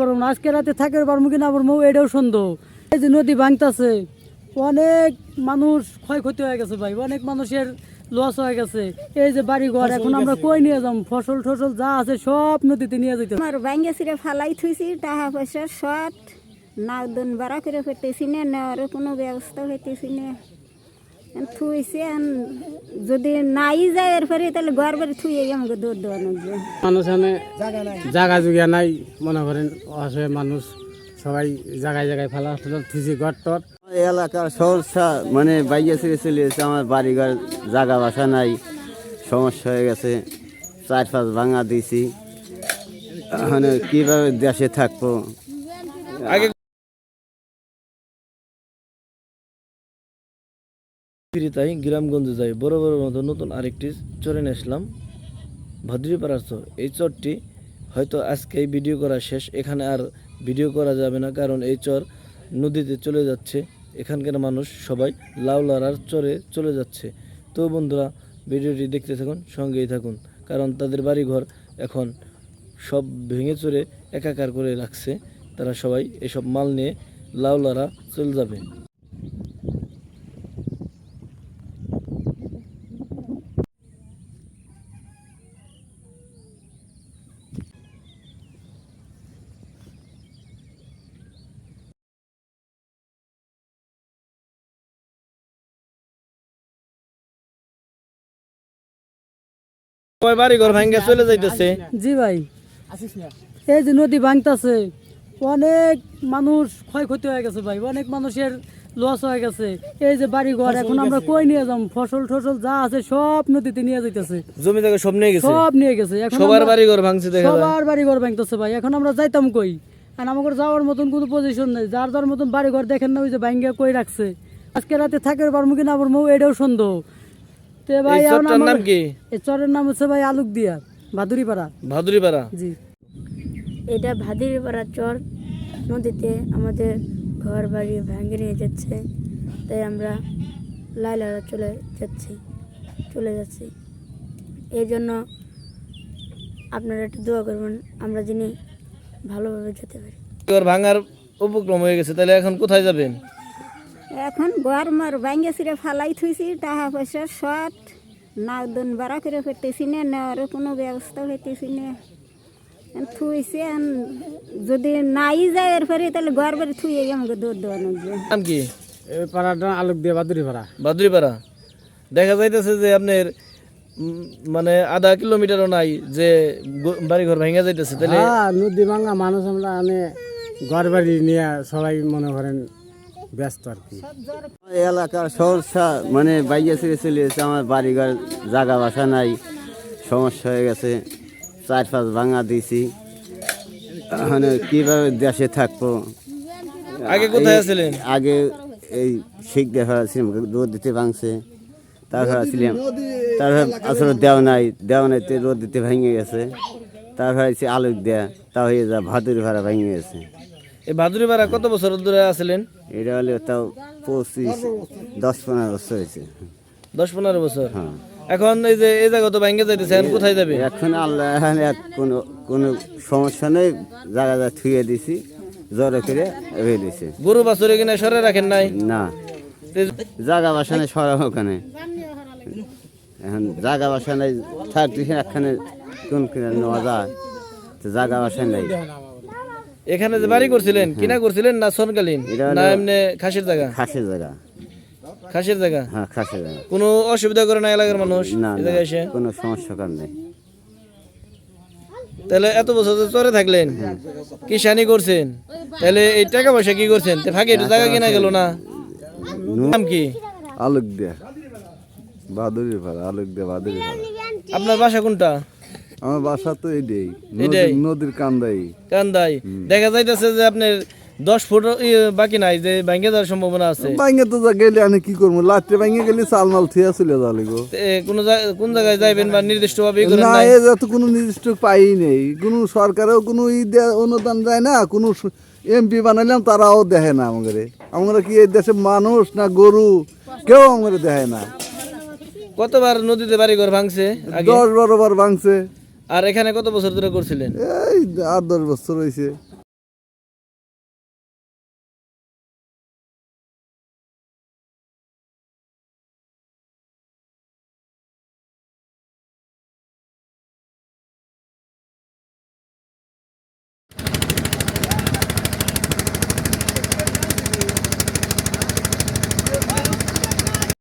পারব না আজকে রাতে থাকতে পারব কিনা আমার মৌ এটাও সন্দেহ। এই যে নদী ভাঙতাছে অনেক মানুষ ক্ষয়ক্ষতি হয়ে গেছে ভাই অনেক মানুষের লস হয়ে গেছে। এই যে বাড়ি ঘর এখন আমরা কই নিয়ে যাম ফসল টসল যা আছে সব নদীতে নিয়ে যেতে আমার ব্যাঙ্গে ছিঁড়ে ফালাই থুইছি টাকা পয়সা শর্ট নাক দন বাড়া করে ফেটেছি না নেওয়ারও কোনো ব্যবস্থা হইতেছি না। এখন থুইছি যদি নাই যায় এরপরে তাহলে ঘর বাড়ি থুয়ে আমাকে দৌড় দেওয়ানো মানুষ এখানে জায়গা জুগিয়া নাই মনে করেন অসহায় মানুষ সবাই জায়গায় জায়গায় ফেলা থুসি ঘর টর। এই এলাকার সমস্যা মানে বাইরে ছেড়ে চলে এসেছে আমার বাড়িঘর জায়গা বাসা নাই সমস্যা হয়ে গেছে চার পাঁচ ভাঙা দিয়েছি। মানে কীভাবে দেশে থাকব? তাই গ্রামগঞ্জে যাই বড় বড় মতো নতুন আরেকটি চরে নিয়ে আসলাম। ভাদ্রিপাড়ার এই চরটি হয়তো আজকে এই ভিডিও করা শেষ। এখানে আর ভিডিও করা যাবে না, কারণ এই চর নদীতে চলে যাচ্ছে। এখানকার মানুষ সবাই লাউলারার চরে চলে যাচ্ছে। তো বন্ধুরা, ভিডিওটি দেখতে থাকুন, সঙ্গেই থাকুন, কারণ তাদের বাড়িঘর এখন সব ভেঙে চড়ে একাকার করে রাখছে। তারা সবাই এসব মাল নিয়ে লাউলারা চলে যাবে। সবাই বাড়িঘর ভাঙ্গে চলে যাইতেছে? জি ভাই। এই যে নদী ভাঙতাছে অনেক মানুষ ক্ষয়ক্ষতি হয়ে গেছে ভাই অনেক মানুষের লস হয়ে গেছে। এই যে বাড়ি ঘর এখন আমরা কই নিয়ে যাম? ফসল টসল যা আছে সব নদীতে নিয়ে যাইতেছে। জমি থেকে সব নিয়ে গেছে? সব নিয়ে গেছে। এখন সবার বাড়ি ঘর ভাঙছে দেখা সবার বাড়ি ঘর ভাঙতেছে ভাই। এখন আমরা যাইতাম কই? আর আমাদের যাওয়ার মতন কোনো পজিশন নেই। যার যার মতন বাড়ি ঘর দেখেন না ওই যে ভাঙ্গা কই রাখছে। আজকে রাতে থাকতে পারব কিনা আমার মৌ এটাও সন্দেহ। তে ভাই চরটার নাম কি? এই চরের নাম হচ্ছে ভাই আলুক দিয়া ভাদুরিপাড়া। ভাদুরিপাড়া? জি। এটা ভাদিরপাড়া চর। নদীতে আমাদের ঘর বাড়ি ভেঙে নিয়ে যাচ্ছে। তাই আমরা লাইলারা চলে যাচ্ছি চলে যাচ্ছি। এই জন্য আপনারা একটু দোয়া করবেন আমরা যিনি ভালোভাবে যেতে পারি। ঘর ভাঙার উপক্রম হয়ে গেছে তাহলে এখন কোথায় যাবেন? এখন ঘর মার ব্যাঙ্গে ছিঁড়ে ফালাই থুইছি টাকা পয়সা শর্ট নাক দন বাড়া করে ফেরতেছি না নেওয়ারও কোনো ব্যবস্থা হইতেছি না। থুইছি যদি নাই যায় এরপরে তাহলে ঘর বাড়ি থুয়ে আমাকে দৌড় দেওয়ানো নাম কি? পাড়াটা আলোক দিয়ে বাদুরি পাড়া। ভাদুরিপাড়া দেখা যাইতেছে যে আপনার মানে আধা কিলোমিটারও নাই যে গ- বাড়িঘর ভেঙে যাইতেছে তাহলে হ্যাঁ নদী ভাঙা মানুষ আমরা মানে ঘর বাড়ি নিয়ে সবাই মনে করেন ব্যস্ত আর কি। এই এলাকার সমস্যা মানে বাইরে ছেড়ে চলে এসেছে আমার বাড়িঘর জায়গা বাসা নাই সমস্যা হয়ে গেছে চার পাঁচ ভাঙা দিয়েছি। মানে কীভাবে দেশে থাকব? আগে কোথায় আছিলেন? আগে এই শিখ দেখা ছিলাম রোদ দিতে ভাঙছে তারপর ছিলাম তারপর আসলে দেওয়া নাই দেওয়া নাইতে রোদ দিতে ভেঙে গেছে। তারপর হচ্ছে আলুক দেয়া তা হয়ে যা ভাদুরি ভাড়া ভেঙে গেছে। এই ভাদুরিপাড়া কত বছর ধরে আছিলেন? এটা হলে তাও পঁচিশ দশ পনেরো বছর হয়েছে। দশ পনেরো বছর। হ্যাঁ। এখন এই যে এই জায়গা তো ভেঙে যাইতেছে এখন কোথায় যাবে? এখন আল্লাহ কোনো কোনো সমস্যা নেই। জায়গা যা থুয়ে দিছি জ্বরে করে হয়ে দিছে। গরু বাছুরে কিনা সরে রাখেন নাই? না। জায়গা বাসা নেই সরা ওখানে। এখন জায়গা বাসা নেই থাকতে একখানে কোন কিনে নেওয়া যায়? তো জায়গা বাসা নেই। এখানে যে বাড়ি করছিলেন কিনা করছিলেন না সরকালীন না এমনি খাসির জায়গা? খাসের জায়গা। খাসির জায়গা? হ্যাঁ খাসের জায়গা। কোনো অসুবিধা করে না এলাকার মানুষ না জায়গায় এসে? কোনো সমস্যা কার নেই। তাহলে এত বছর যে চরে থাকলেন কি শানি করছেন? তাহলে এই টাকা পয়সা কি করছেন? তো ফাঁকে একটু জায়গা কিনা গেল না? নাম কি? আলোক দিয়া। বাদুরি পাড়া আলোক দিয়া বাদুরি পাড়া আপনার বাসা কোনটা? আমার বাসা তো এইটাই এটাই? নদীর- কান্দাই। কান্দাই। দেখা যাইতেছে যে আপনার দশ ফুট বাকি নাই যে ভেঙে যাওয়ার সম্ভাবনা আছে। বাইঙ্গে তো গেলে আমি কি করব? লাটে বাইঙ্গে গেলে চাল মাল থিয়া চলে যাওয়া লাগবো। কোন কোন জায়গায় যাইবেন বা নির্দিষ্ট ভাবে না এ যত কোনো নির্দিষ্ট পাই নেই। কোনো সরকারেও কোনো ই অনুদান যায় না কোনো এমপি বানাইলাম তারাও দেখে না আমাদের আমরা কি এই দেশে মানুষ না গরু? কেউ আমাদের দেখে না। কতবার নদীতে বাড়ি ঘর ভাঙছে দশ বারো বার ভাঙছে। আর এখানে কত বছর ধরে করছিলেন? এই আট দশ বছর হয়েছে